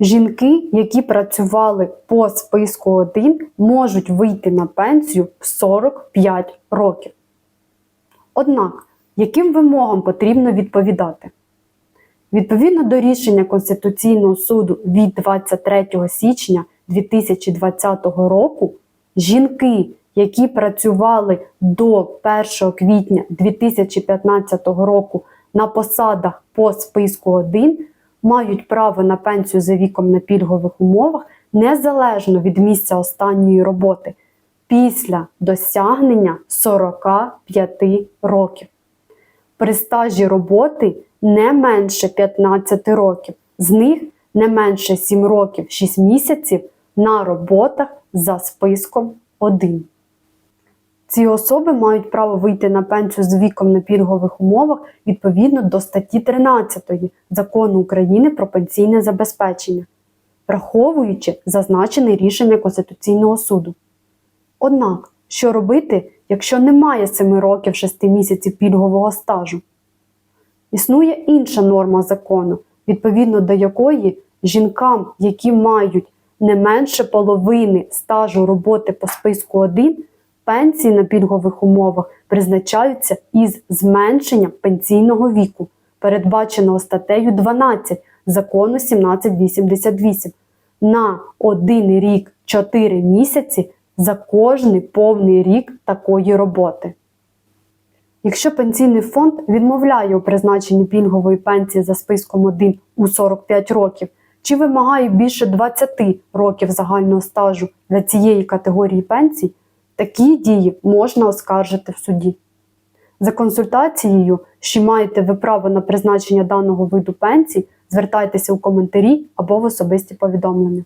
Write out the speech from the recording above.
Жінки, які працювали по списку 1, можуть вийти на пенсію в 45 років. Однак, яким вимогам потрібно відповідати? Відповідно до рішення Конституційного суду від 23 січня 2020 року, жінки, які працювали до 1 квітня 2015 року на посадах по списку 1, мають право на пенсію за віком на пільгових умовах незалежно від місця останньої роботи після досягнення 45 років. При стажі роботи не менше 15 років, з них не менше 7 років 6 місяців на роботах за списком 1. Ці особи мають право вийти на пенсію з віком на пільгових умовах відповідно до статті 13 Закону України про пенсійне забезпечення, враховуючи зазначене рішення Конституційного суду. Однак, що робити, якщо немає 7 років 6 місяців пільгового стажу? Існує інша норма закону, відповідно до якої жінкам, які мають не менше половини стажу роботи по списку 1, пенсії на пільгових умовах призначаються із зменшенням пенсійного віку, передбаченого статтею 12 закону 1788 на 1 рік 4 місяці за кожний повний рік такої роботи. Якщо пенсійний фонд відмовляє у призначенні пільгової пенсії за списком 1 у 45 років, чи вимагає більше 20 років загального стажу для цієї категорії пенсій, такі дії можна оскаржити в суді. За консультацією, що маєте ви право на призначення даного виду пенсій, звертайтеся у коментарі або в особисті повідомлення.